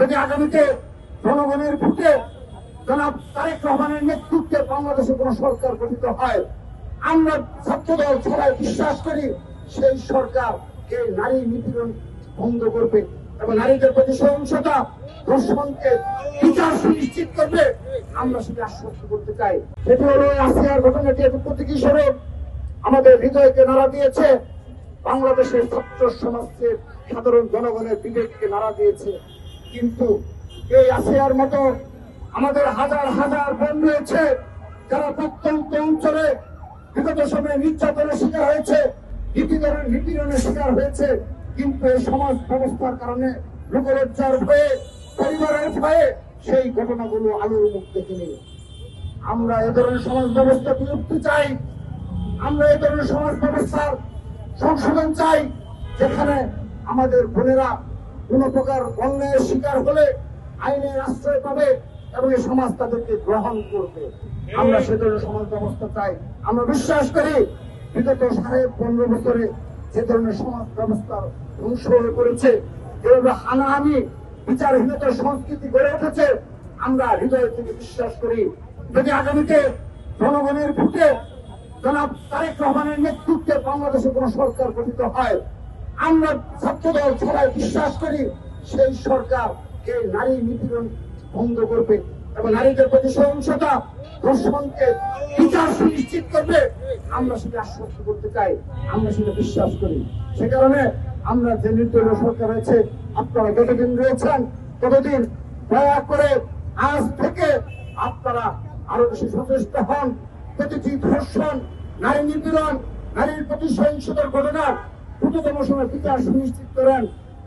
যদি আগামীতে জনগণের ভোটে জনাব তারেক রহমানের নেতৃত্বে বাংলাদেশে কোন সরকার গঠিত হয়, আমরা ছাত্রদল সবাই বিশ্বাস করি সেই সরকার এই নারী নিপীড়ন বন্ধ করবে এবং নারীদের প্রতি সহিংসতা ধর্ষণকে বিচার সুনিশ্চিত করবে। আমরা সেটা আশ্বস্ত করতে চাই। সেটি হলো আসিয়ার ঘটনাটি একটি প্রতীক হিসেবে আমাদের হৃদয়কে নাড়া দিয়েছে। বাংলাদেশের ছাত্র সমাজের সাধারণ জনগণের বিবেককে নাড়া দিয়েছে। কিন্তু এই আসিয়ার মতো আমাদের হাজার হাজার বোন রয়েছে যারা প্রত্যন্ত অঞ্চলে বিগত সময়ে নির্যাতনের শিকার হয়েছে নিপীড়নের নিপীড়নের শিকার হয়েছে। কিন্তু এই সমাজ ব্যবস্থার কারণে লোকলজ্জার ভয়ে পরিবারের ভয়ে সেই ঘটনাগুলো আলোর মুখ দেখেনি আমরা এ ধরনের সমাজ ব্যবস্থা বিলুপ্তি চাই? আমরা এ ধরনের সমাজ ব্যবস্থার সংশোধন চাই, যেখানে আমাদের বোনেরা কোন প্রকার অন্যায়ের শিকার হলে আইনের আশ্রয় পাবে এবং এই সমাজ তাদেরকে গ্রহণ করবে। আমরা সে ধরনের সমাজ ব্যবস্থা চাই। আমরা বিশ্বাস করি বিগত সাড়ে পনেরো বছরে যে ধরনের সমাজ ব্যবস্থার ধ্বংস হয়ে পড়েছে, যেভাবে হানাহানি বিচারহীনতার সংস্কৃতি গড়ে উঠেছে, আমরা হৃদয় থেকে বিশ্বাস করি। যদি আগামীতে জনগণের ভোটে জনাব তারেক রহমানের নেতৃত্বে বাংলাদেশে কোন সরকার গঠিত হয় আমরা ছাত্রদল সবাই বিশ্বাস করি সেই সরকার এই নারী নিপীড়ন বন্ধ করবে এবং নারীদের প্রতি সহিংসতা, ধর্ষণকে বিচার সুনিশ্চিত করবে। আমরা সেটা আশ্বস্ত করতে চাই, আমরা সেটা বিশ্বাস করি। সে কারণে আমরা যে নির্দলীয় সরকার রয়েছে, আপনারা যতদিন রয়েছেন, ততদিন দয়া করে আজ থেকে আপনারা আরও বেশি সচেষ্ট হন। প্রতিটি ধর্ষণ, নারী নিপীড়ন, নারীর প্রতি সহিংসতার ঘটনার দ্রুততম সময় বিচার সুনিশ্চিত করেন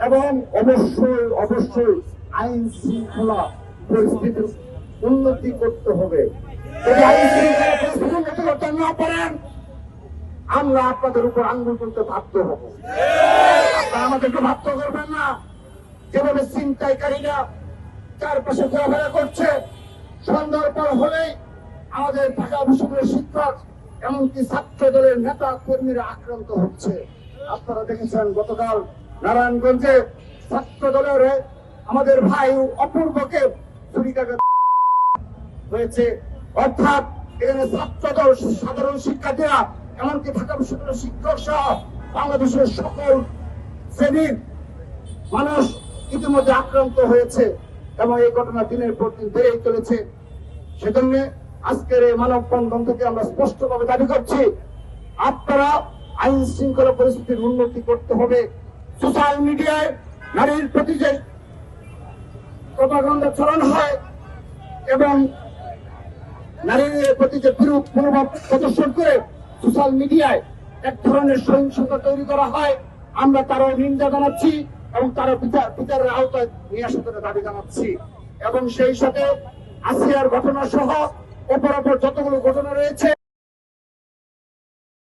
এবং অবশ্যই অবশ্যই আইন শৃঙ্খলা পরিস্থিতির উন্নতি করতে হবে। আমরা আপনাদের উপর আঙ্গুল তুলতে বাধ্য হব। আমাদেরকে বাধ্য করবেন না। যেভাবে ছিনতাইকারীরা চারপাশে ঘোরাফেরা করছে, সন্ধ্যার পর হলেই আমাদের ঢাকা বিশ্ববিদ্যালয়ের শিক্ষক, এমনকি ছাত্র দলের নেতা কর্মীরা আক্রান্ত হচ্ছে। আপনারা দেখেছেন গতকাল নারায়ণগঞ্জে ছাত্র দলের আমাদের ভাই অপূর্বকে ছুরিকাঘাত হয়েছে। অর্থাৎ এখানে ছাত্র দল, সাধারণ শিক্ষার্থীরা, এমনকি ঢাকা বিশ্ববিদ্যালয়ের শিক্ষক সহ বাংলাদেশের সকল শ্রেণির মানুষ ইতিমধ্যে আক্রান্ত হয়েছে এবং এই ঘটনা দিনের পর দিন বেড়েই চলেছে। সেজন্য আজকের এই মানব বন্ধন থেকে আমরা স্পষ্টভাবে দাবি করছি, আপনারা আইন শৃঙ্খলা পরিস্থিতির উন্নতি করতে হবে। সোশ্যাল মিডিয়ায় নারীর প্রতি যে প্রপাগন্ডা ছড়ানো হয় এবং নারীদের প্রতি যে বিরূপ মনোভাব প্রদর্শন করে সোশ্যাল মিডিয়ায় এক ধরনের সহিংসতা তৈরি করা হয়, আমরা তারও নিন্দা জানাচ্ছি এবং তারা বিচার বিচারের আওতায় নিয়ে জন্য দাবি জানাচ্ছি। এবং সেই সাথে আসিয়ার ঘটনা সহ অপরাপর যতগুলো ঘটনা রয়েছে